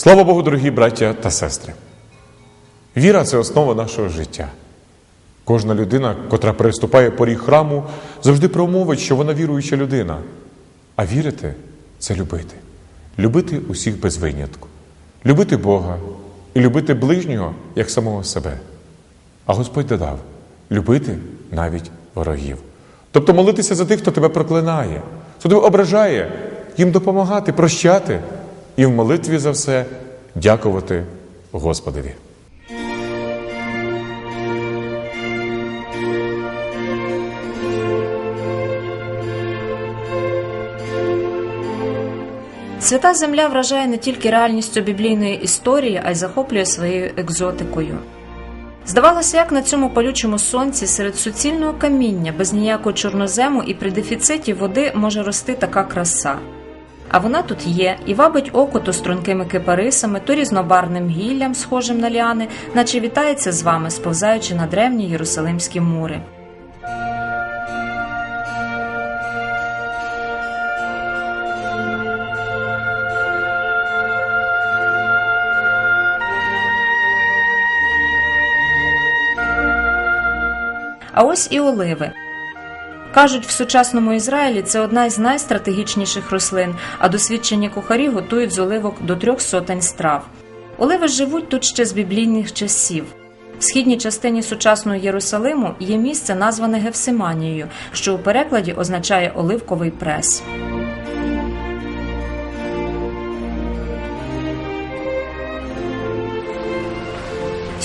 Слава Богу, дорогі браття та сестри! Віра це основа нашого життя. Кожна людина, котра переступає поріг храму, завжди промовить, що вона віруюча людина. А вірити це любити. Любити усіх без винятку, любити Бога і любити ближнього як самого себе. А Господь додав любити навіть ворогів. Тобто молитися за тих, хто тебе проклинає, хто тебе ображає, їм допомагати, прощати і в молитві за все дякувати Господові. Свята земля вражає не тільки реальністю біблійної історії, а й захоплює своєю екзотикою. Здавалося, як на цьому палючому сонці серед суцільного каміння, без ніякого чорнозему і при дефіциті води може рости така краса. А вона тут є і вабить око то стрункими кипарисами, то різнобарним гіллям, схожим на ліани, наче вітається з вами, сповзаючи на древні єрусалимські мури. А ось і оливи. Кажуть, в сучасному Ізраїлі це одна із найстратегічніших рослин, а досвідчені кухарі готують з оливок до трьох сотень страв. Оливи живуть тут ще з біблійних часів. В східній частині сучасного Єрусалиму є місце, назване Гефсиманією, що у перекладі означає оливковий прес.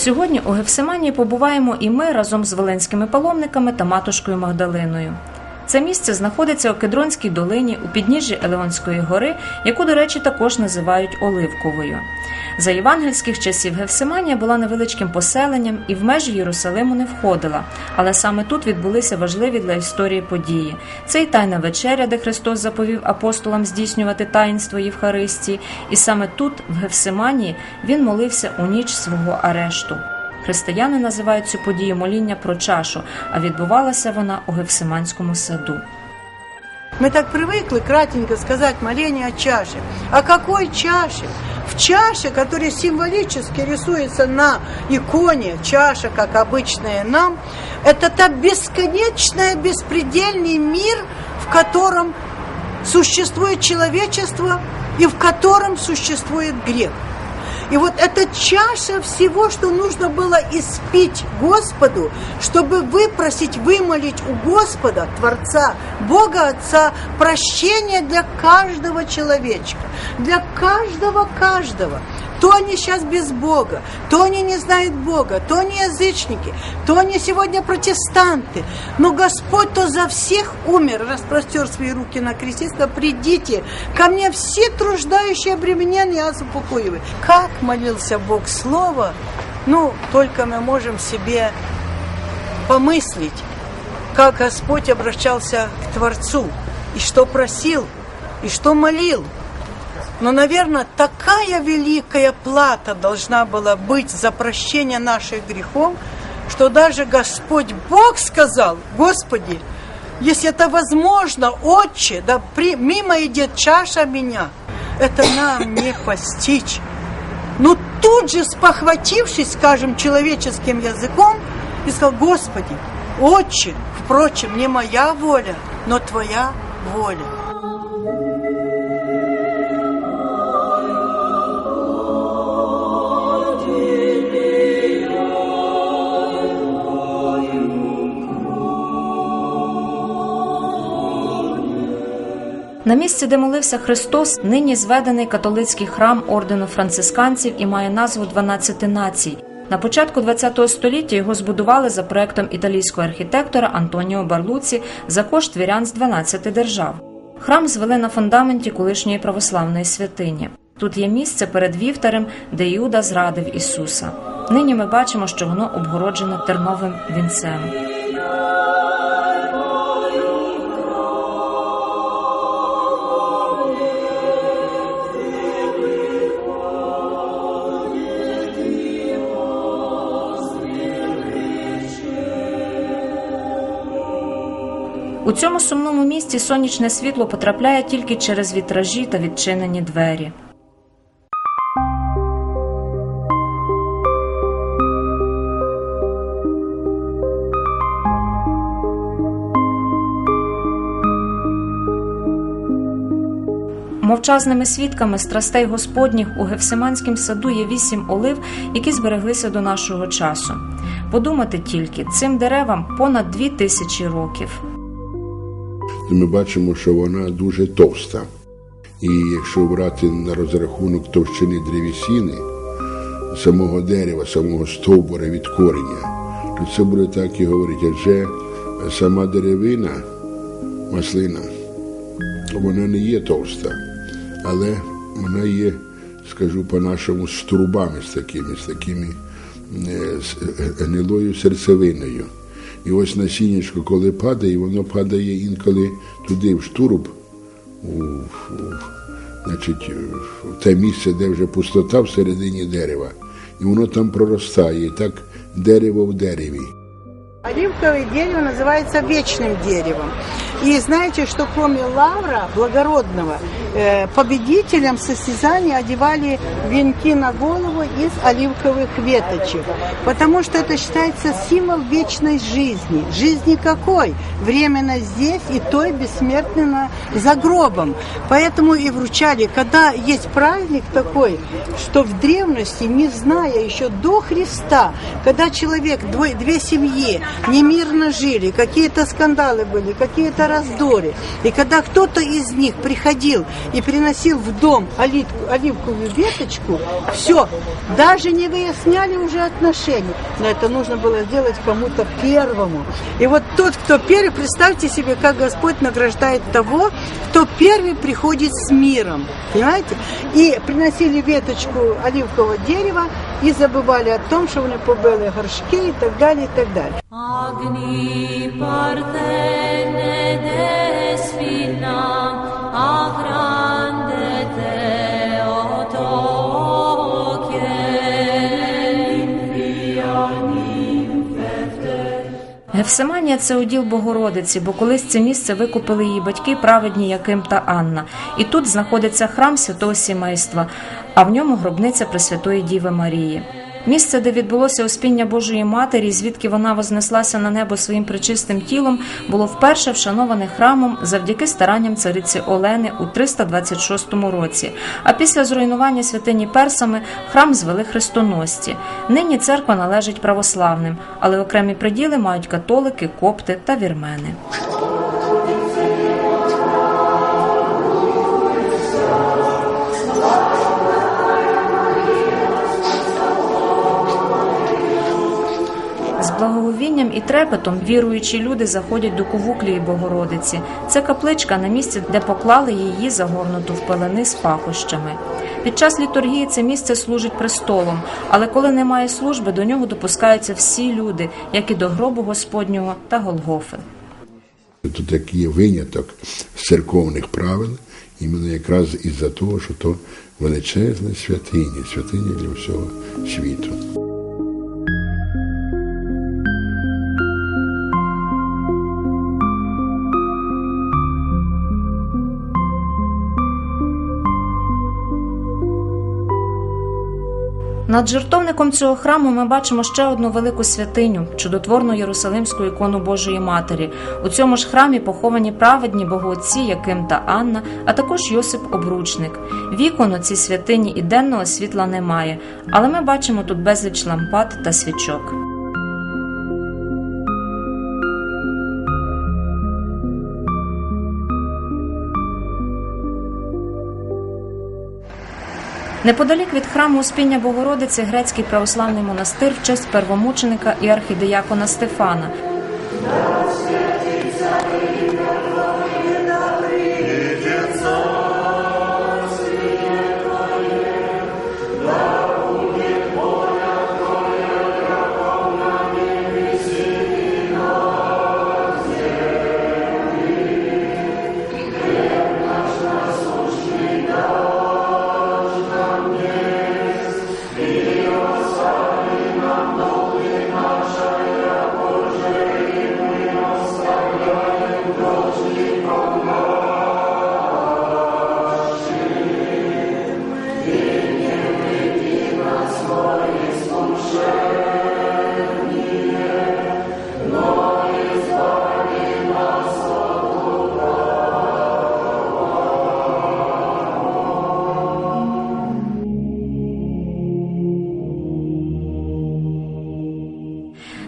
Сьогодні у Гефсиманії побуваємо і ми разом з Веленськими паломниками та матушкою Магдалиною. Це місце знаходиться у Кедронській долині у підніжжі Елеонської гори, яку, до речі, також називають Оливковою. За євангельських часів Гефсиманія була невеличким поселенням і в межі Єрусалиму не входила, але саме тут відбулися важливі для історії події. Це й тайна вечеря, де Христос заповів апостолам здійснювати таїнство Євхаристії, і саме тут, в Гефсиманії, він молився у ніч свого арешту. Християни називають цю подію моління про чашу, а відбувалася вона у Гефсиманському саду. Мы так привыкли кратенько сказать моление о чаше. О какой чаше? В чаше, которая символически рисуется на иконе, чаша, как обычная нам, это та бесконечная, беспредельный мир, в котором существует человечество и в котором существует грех. И вот эта чаша всего, что нужно было испить Господу, чтобы выпросить, вымолить у Господа, Творца, Бога Отца, прощение для каждого человечка, для каждого-каждого. То они сейчас без Бога, то они не знают Бога, то они язычники, то они сегодня протестанты. Но Господь то за всех умер, распростер свои руки на кресте, сказал, придите ко мне все труждающие обремененные, я запокоиваю. Как молился Бог Слово, ну, только мы можем себе помыслить, как Господь обращался к Творцу, и что просил, и что молил. Но, наверное, такая великая плата должна была быть за прощение наших грехов, что даже Господь Бог сказал, Господи, если это возможно, Отче, да при, мимо идет чаша меня, это нам не постичь. Но тут же спохватившись, скажем, человеческим языком, и сказал, Господи, Отче, впрочем, не моя воля, но Твоя воля. На місці, де молився Христос, нині зведений католицький храм ордену францисканців і має назву «12 націй. На початку ХХ століття його збудували за проектом італійського архітектора Антоніо Барлуці за кошт вірян з 12 держав. Храм звели на фундаменті колишньої православної святині. Тут є місце перед вівтарем, де Іуда зрадив Ісуса. Нині ми бачимо, що воно обгороджене терновим вінцем. У цьому сумному місці сонячне світло потрапляє тільки через вітражі та відчинені двері. Мовчазними свідками страстей господніх у Гефсиманському саду є вісім олив, які збереглися до нашого часу. Подумати тільки цим деревам понад дві тисячі років ми бачимо, що вона дуже товста. І якщо брати на розрахунок товщини древесини, самого дерева, самого стовбура від кореня, то це буде так і говорити, адже сама деревина, маслина, вона не є товста, але вона є, скажу по-нашому, з трубами з такими, з такими е, з е, гнилою серцевиною. І ось насіннячко, коли падає, воно падає інколи туди, в штуруб, у, у, значить, в те місце, де вже пустота всередині дерева. І воно там проростає, і так дерево в дереві. Оливковое дерево называется вечным деревом. И знаете, что кроме лавра благородного, э, победителям состязания одевали венки на голову из оливковых веточек. Потому что это считается символ вечной жизни. Жизни какой? Временно здесь и той бессмертно за гробом. Поэтому и вручали, когда есть праздник такой, что в древности, не зная еще до Христа, когда человек, двое, две семьи немирно жили, какие-то скандалы были, какие-то раздоры, и когда кто-то из них приходил и приносил в дом оливку- оливковую веточку, все, даже не выясняли уже отношения, но это нужно было сделать кому-то первому. И вот тот, кто первый, представьте себе, как Господь награждает того, кто первый приходит с миром, понимаете? И приносили веточку оливкового дерева и забывали о том, что они побили горшки и так далее, и так далее. Agni parthene despina, agrande Гефсиманія це уділ Богородиці, бо колись це місце викупили її батьки, праведні Яким та Анна. І тут знаходиться храм святого сімейства, а в ньому гробниця Пресвятої Діви Марії. Місце, де відбулося успіння Божої Матері, звідки вона вознеслася на небо своїм причистим тілом, було вперше вшановане храмом завдяки старанням цариці Олени у 326 році. А після зруйнування святині персами храм звели хрестоносці. Нині церква належить православним, але окремі приділи мають католики, копти та вірмени. З благоговінням і трепетом віруючі люди заходять до Кувуклії Богородиці. Це капличка на місці, де поклали її загорнуту в пелени з пахощами. Під час літургії це місце служить престолом, але коли немає служби, до нього допускаються всі люди, як і до гробу Господнього та Голгофи. Тут як є виняток церковних правил, іменно якраз із-за того, що то величезна святиня, святиня для всього світу. Над жертовником цього храму ми бачимо ще одну велику святиню чудотворну Єрусалимську ікону Божої Матері. У цьому ж храмі поховані праведні богоотці Яким та Анна, а також Йосип Обручник. Вікон у цій святині і денного світла немає, але ми бачимо тут безліч лампад та свічок. Неподалік від храму Успіння Богородиці грецький православний монастир в честь первомученика і архідеякона Стефана.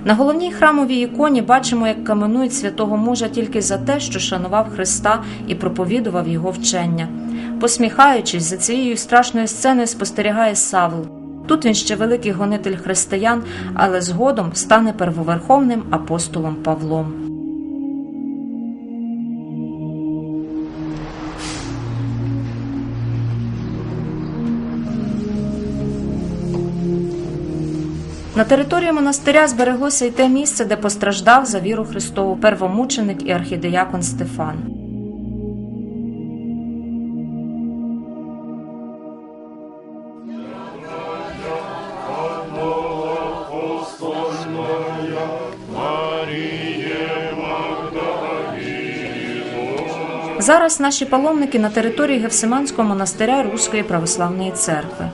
На головній храмовій іконі бачимо, як каменують святого мужа тільки за те, що шанував Христа і проповідував його вчення. Посміхаючись, за цією страшною сценою спостерігає Савл. Тут він ще великий гонитель християн, але згодом стане первоверховним апостолом Павлом. На території монастиря збереглося й те місце, де постраждав за віру Христову первомученик і архідеякон Стефан. Зараз наші паломники на території Гефсиманського монастиря Руської православної церкви.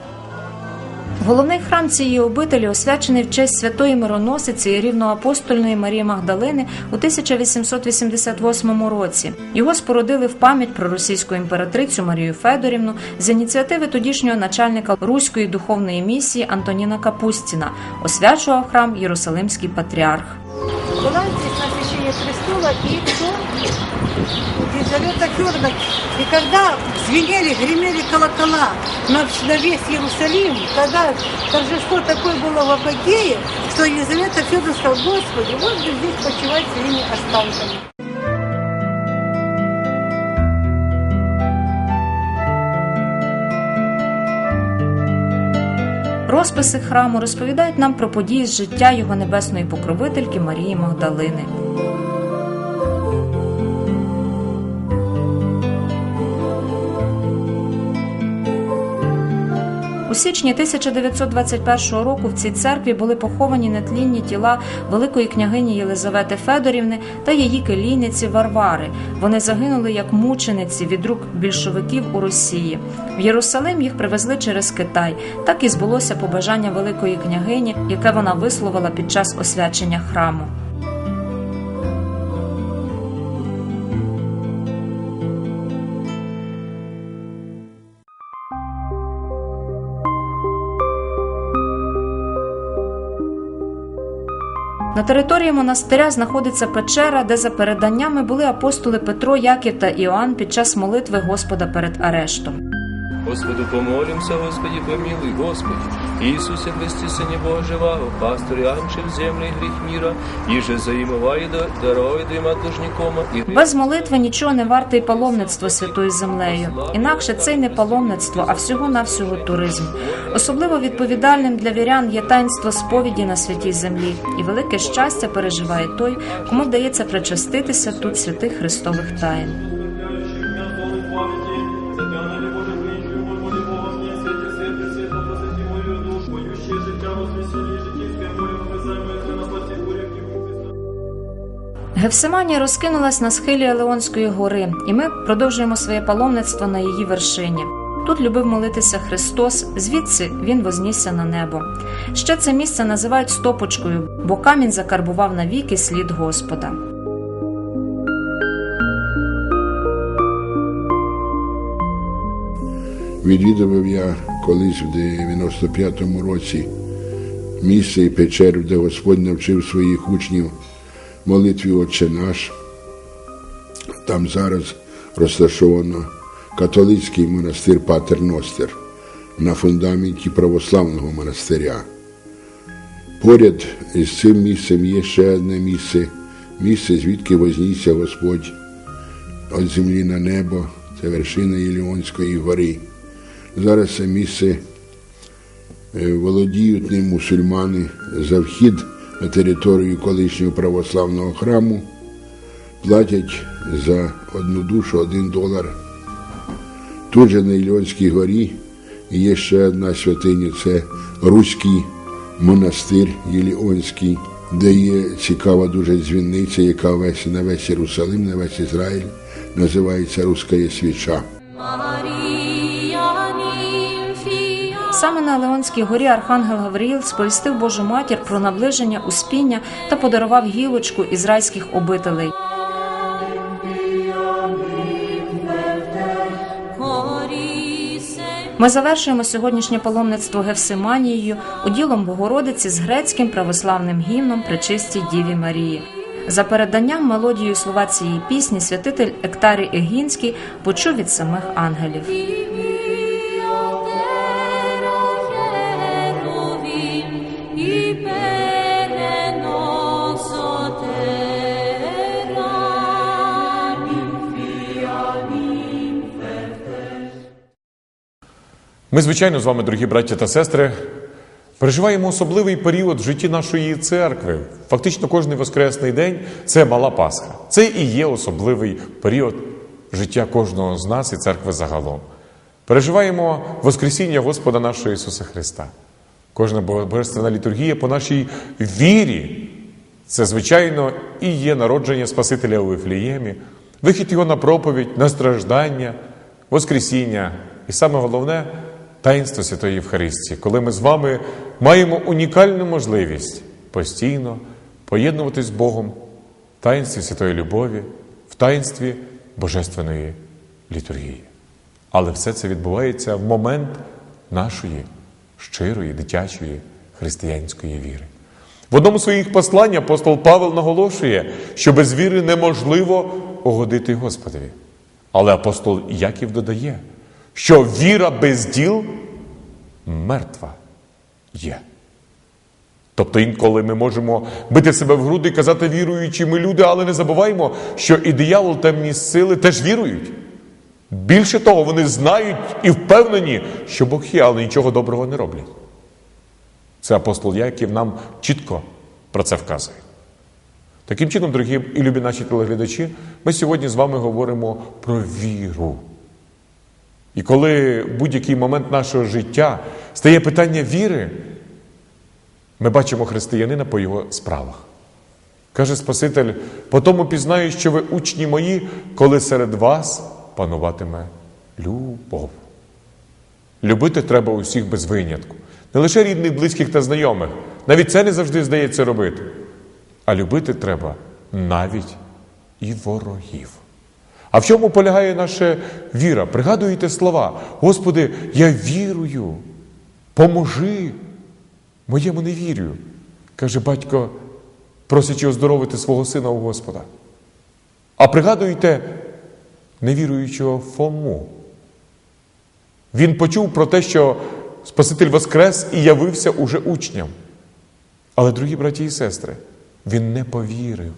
Головний храм цієї обителі освячений в честь святої мироносиці і рівноапостольної Марії Магдалини у 1888 році. Його спорудили в пам'ять про російську імператрицю Марію Федорівну з ініціативи тодішнього начальника руської духовної місії Антоніна Капустіна. Освячував храм Єрусалимський патріарх. Была здесь на освящение престола и кто? Елизавета Федоровна. И когда звенели, гремели колокола на, на весь Иерусалим, когда торжество такое было в Апогее, что Елизавета Федоровна сказала, Господи, вот здесь почивать своими останками. Розписи храму розповідають нам про події з життя його небесної покровительки Марії Магдалини. У січні 1921 року в цій церкві були поховані нетлінні тіла великої княгині Єлизавети Федорівни та її келійниці Варвари. Вони загинули як мучениці від рук більшовиків у Росії. В Єрусалим їх привезли через Китай. Так і збулося побажання великої княгині, яке вона висловила під час освячення храму. Території монастиря знаходиться печера, де за переданнями були апостоли Петро, Яків та Іоанн під час молитви Господа перед арештом. Господу помолимся, Господи, помилуй, Господи. Иисусе Христе, Сыне Божьего, пастырь анчев земли грех мира, и же заимывай да даруй двома должникома, и Без молитви нічого не варте й паломництво святою землею. Інакше це й не паломництво, а всього навсього туризм. Особливо відповідальним для вірян є таїнство сповіді на святій землі, і велике щастя переживає той, кому вдається причаститися тут святих Христових таїн. Гефсиманія розкинулась на схилі Елеонської гори, і ми продовжуємо своє паломництво на її вершині. Тут любив молитися Христос, звідси він вознісся на небо. Ще це місце називають стопочкою, бо камінь закарбував навіки слід Господа. Відвідував я колись в 95-му році місце і печеру, де Господь навчив своїх учнів молитві Отче наш. Там зараз розташовано католицький монастир Патер Ностер на фундаменті православного монастиря. Поряд із цим місцем є ще одне місце, місце, звідки вознісся Господь від землі на небо, це вершина Єліонської гори. Зараз це місце е, володіють ним мусульмани за вхід на територію колишнього православного храму, платять за одну душу один долар. Тут же на Іліонській горі є ще одна святиня, це Руський монастир Єліонський, де є цікава дуже дзвіниця, яка весь на весь Єрусалим, на весь Ізраїль називається Руська свіча. Саме на Леонській горі Архангел Гавриїл сповістив Божу матір про наближення успіння та подарував гілочку ізраїльських обителей. Ми завершуємо сьогоднішнє паломництво Гевсиманією уділом Богородиці з грецьким православним гімном Пречистій Діві Марії. За переданням мелодією слова цієї пісні святитель Ектарій Егінський почув від самих ангелів. Ми, звичайно, з вами, дорогі браття та сестри, переживаємо особливий період в житті нашої церкви. Фактично, кожний воскресний день це мала Пасха. Це і є особливий період життя кожного з нас і церкви загалом. Переживаємо Воскресіння Господа нашого Ісуса Христа. Кожна божественна літургія по нашій вірі. Це, звичайно, і є народження Спасителя у Вифліємі, вихід його на проповідь, на страждання, Воскресіння. І саме головне таїнство Святої Євхаристії, коли ми з вами маємо унікальну можливість постійно поєднуватись з Богом в таїнстві Святої Любові, в таїнстві Божественної літургії. Але все це відбувається в момент нашої щирої, дитячої християнської віри. В одному з своїх послань апостол Павел наголошує, що без віри неможливо угодити Господові. Але апостол Яків додає, що віра без діл мертва є. Тобто інколи ми можемо бити себе в груди і казати віруючі ми люди, але не забуваємо, що і диявол темні сили теж вірують. Більше того, вони знають і впевнені, що Бог є, але нічого доброго не роблять. Це апостол Яків нам чітко про це вказує. Таким чином, дорогі і любі наші телеглядачі, ми сьогодні з вами говоримо про віру. І коли в будь-який момент нашого життя стає питання віри, ми бачимо християнина по його справах. Каже Спаситель, по тому пізнаю, що ви учні мої, коли серед вас пануватиме любов. Любити треба усіх без винятку. Не лише рідних, близьких та знайомих. Навіть це не завжди здається робити. А любити треба навіть і ворогів. А в чому полягає наша віра? Пригадуєте слова: Господи, я вірую, поможи моєму невір'ю. Каже батько, просячи оздоровити свого сина у Господа. А пригадуйте невіруючого Фому. Він почув про те, що Спаситель Воскрес і явився уже учням. Але, дорогі браті і сестри, він не повірив.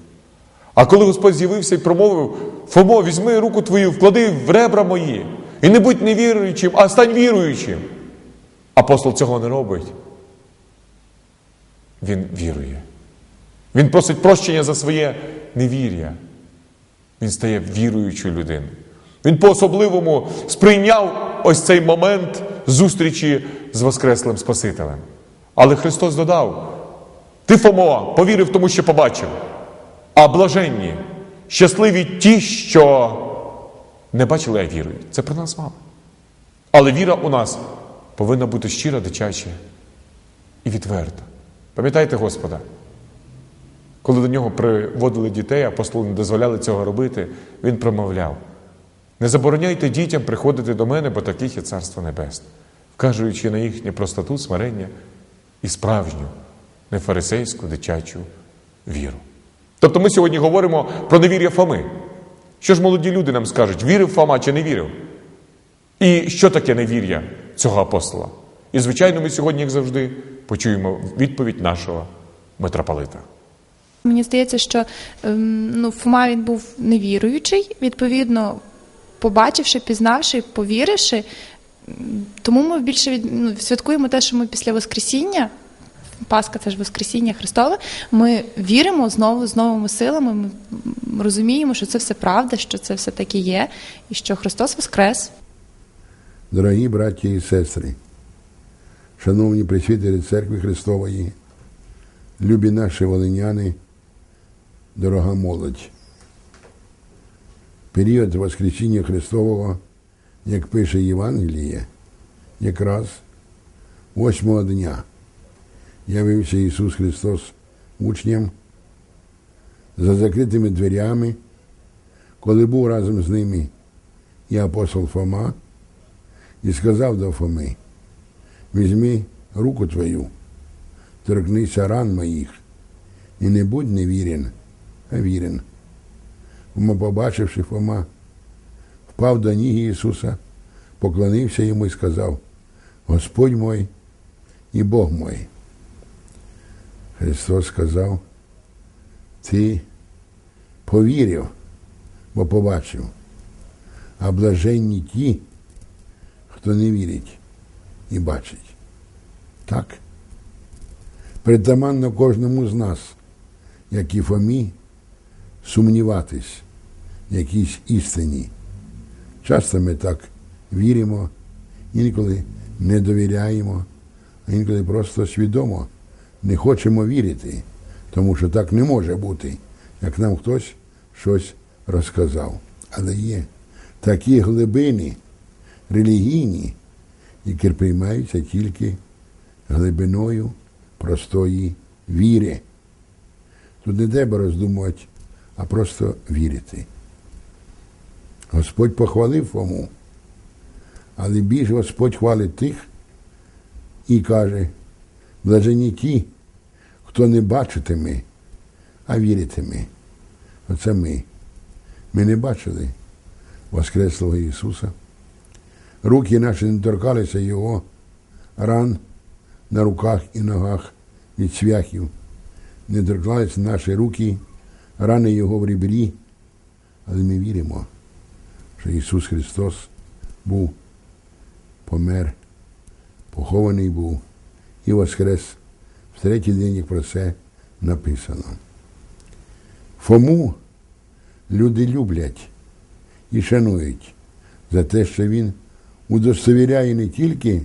А коли Господь з'явився і промовив: Фомо, візьми руку твою, вклади в ребра мої, і не будь невіруючим, а стань віруючим. Апостол цього не робить. Він вірує. Він просить прощення за своє невір'я. Він стає віруючою людиною. Він по-особливому сприйняв ось цей момент зустрічі з Воскреслим Спасителем. Але Христос додав: Ти, Фомо, повірив тому, що побачив. А блаженні, щасливі ті, що не бачили, а вірують. Це про нас вами. Але віра у нас повинна бути щира, дитяча і відверта. Пам'ятайте Господа, коли до нього приводили дітей, апостоли не дозволяли цього робити, він промовляв: не забороняйте дітям приходити до мене, бо таких є Царство Небесне, вказуючи на їхню простоту, смирення і справжню, не фарисейську дитячу віру. Тобто ми сьогодні говоримо про невір'я Фоми. Що ж молоді люди нам скажуть, вірив Фома чи не вірив? І що таке невір'я цього апостола? І, звичайно, ми сьогодні, як завжди, почуємо відповідь нашого митрополита. Мені здається, що ем, ну, Фома він був невіруючий, відповідно, побачивши, пізнавши, повіривши. Тому ми більше від, ну, святкуємо те, що ми після Воскресіння, Пасха це ж Воскресіння Христове, ми віримо знову з новими силами, ми розуміємо, що це все правда, що це все таки є, і що Христос Воскрес. Дорогі браті і сестри, шановні присвітері Церкви Христової, любі наші волиняни, дорога молодь. Період Воскресіння Христового, як пише Євангеліє, якраз восьмого дня явився Ісус Христос учням за закритими дверями, коли був разом з ними і апостол Фома, і сказав до Фоми, візьми руку твою, торкнися ран моїх, і не будь невірен, а вірен. Фома, побачивши Фома, впав до ніг Ісуса, поклонився йому і сказав, Господь мой і Бог мой. Христос сказав, ти повірив, бо побачив, а блаженні ті, хто не вірить і бачить. Так. Притаманно кожному з нас, як і Фомі, сумніватись в якійсь істині. Часто ми так віримо, інколи не довіряємо, а інколи просто свідомо не хочемо вірити, тому що так не може бути, як нам хтось щось розказав. Але є такі глибини релігійні, які приймаються тільки глибиною простої віри. Тут не треба роздумувати, а просто вірити. Господь похвалив Фому, але більше Господь хвалить тих і каже, блажені ті, хто не бачитиме, а віритиме. Оце ми. Ми не бачили Воскреслого Ісуса. Руки наші не торкалися Його ран на руках і ногах від цвяхів. Не торкалися наші руки, рани Його в ребрі. Але ми віримо, що Ісус Христос був, помер, похований був і воскрес в третій як про це написано. Фому люди люблять і шанують за те, що він удостовіряє не тільки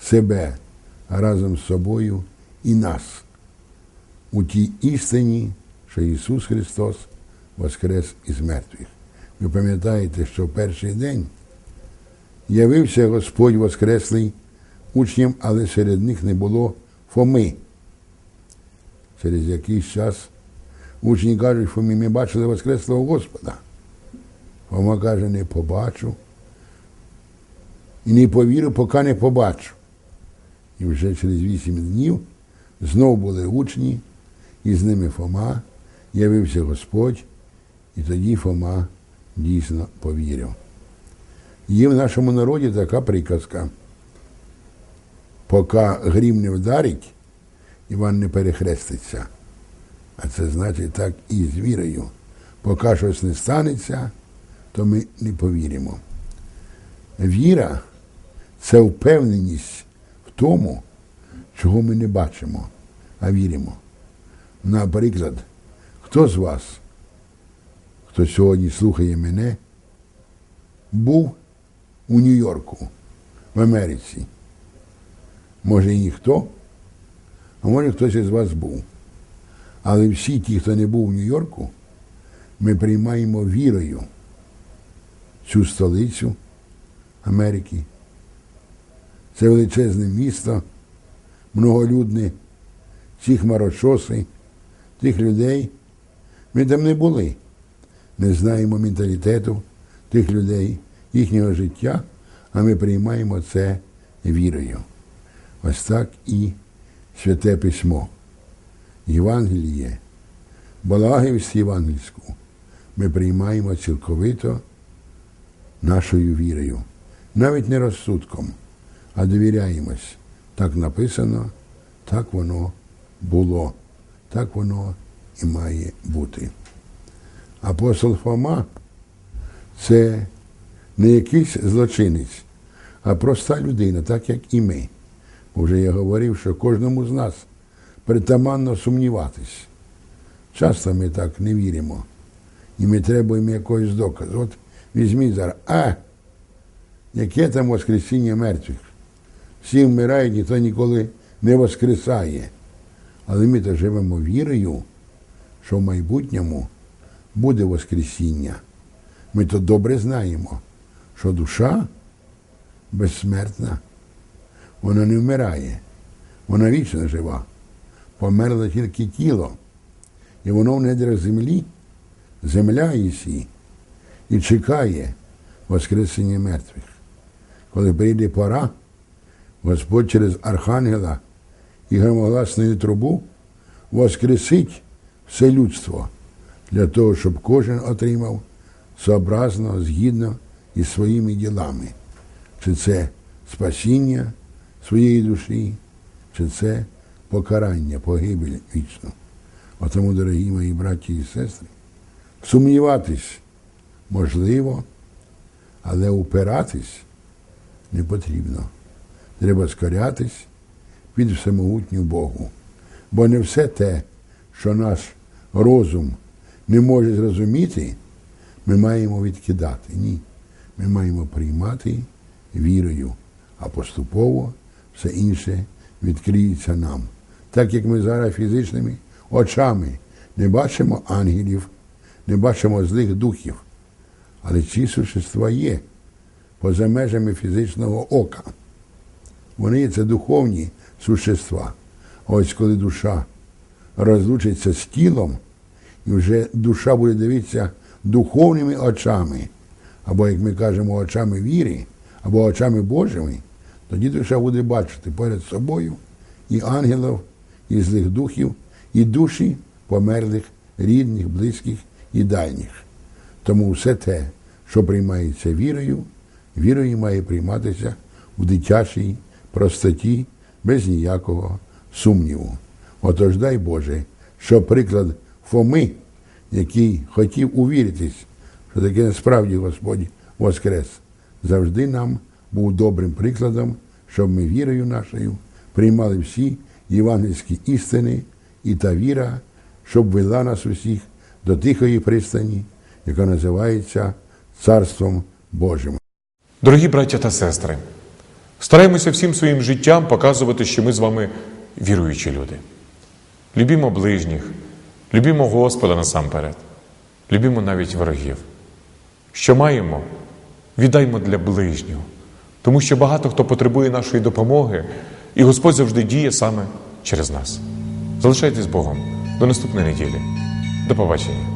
себе, а разом з собою і нас у тій істині, що Ісус Христос воскрес із мертвих. Ви пам'ятаєте, що в перший день явився Господь Воскреслий учням, але серед них не було Фоми. Через якийсь час учні кажуть, Фомі, ми бачили Воскреслого Господа. Фома каже, не побачу. І не повірю, поки не побачу. І вже через вісім днів знов були учні, і з ними Фома, явився Господь, і тоді Фома дійсно повірив. Є в нашому народі така приказка. Поки грім не вдарить, Іван не перехреститься. А це значить так і з вірою. Поки щось не станеться, то ми не повіримо. Віра це впевненість в тому, чого ми не бачимо, а віримо. Наприклад, хто з вас, хто сьогодні слухає мене, був у Нью-Йорку, в Америці? Може і ніхто, а може хтось із вас був. Але всі ті, хто не був у Нью-Йорку, ми приймаємо вірою цю столицю Америки. Це величезне місто, многолюдне, ці хмарочоси, тих людей. Ми там не були. Не знаємо менталітету тих людей, їхнього життя, а ми приймаємо це вірою. Ось так і Святе Письмо. Євангеліє, Балагівську євангельську ми приймаємо цілковито нашою вірою, навіть не розсудком, а довіряємось. Так написано, так воно було, так воно і має бути. Апостол Фома це не якийсь злочинець, а проста людина, так як і ми. Уже я говорив, що кожному з нас притаманно сумніватись. Часто ми так не віримо. І ми требуємо якогось доказу. От візьміть зараз, а яке там Воскресіння мертвих? Всі вмирають, ніхто ніколи не воскресає. Але ми то живемо вірою, що в майбутньому буде Воскресіння. Ми то добре знаємо, що душа безсмертна, вона не вмирає, вона вічно жива. Померло тільки тіло, і воно в недрах землі, земля їсі, і чекає Воскресення мертвих. коли прийде пора, Господь через архангела і громогласною трубу воскресить все людство для того, щоб кожен отримав сообразно, згідно із своїми ділами. Чи це спасіння своєї душі, чи це покарання, погибель вічну. Отому, дорогі мої браті і сестри, сумніватись можливо, але упиратись не потрібно. Треба скорятись під всемогутню Богу. Бо не все те, що наш розум не може зрозуміти, ми маємо відкидати. Ні. Ми маємо приймати вірою, а поступово все інше відкриється нам. Так як ми зараз фізичними очами не бачимо ангелів, не бачимо злих духів, але ці существа є поза межами фізичного ока. Вони це духовні существа. Ось коли душа розлучиться з тілом, і вже душа буде дивитися духовними очами, або, як ми кажемо, очами віри, або очами Божими, тоді душа буде бачити перед собою і ангелів, і злих духів, і душі померлих, рідних, близьких і дальніх. Тому все те, що приймається вірою, вірою має прийматися в дитячій простоті, без ніякого сумніву. Отож дай Боже, що приклад Фоми, який хотів увіритись, що таке насправді Господь Воскрес, завжди нам був добрим прикладом, щоб ми вірою нашою приймали всі євангельські істини і та віра, щоб вела нас усіх до тихої пристані, яка називається Царством Божим. Дорогі браття та сестри, стараємося всім своїм життям показувати, що ми з вами віруючі люди. Любімо ближніх, любімо Господа насамперед, любімо навіть ворогів. Що маємо, віддаймо для ближнього, тому що багато хто потребує нашої допомоги, і Господь завжди діє саме через нас. Залишайтесь Богом до наступної неділі. До побачення.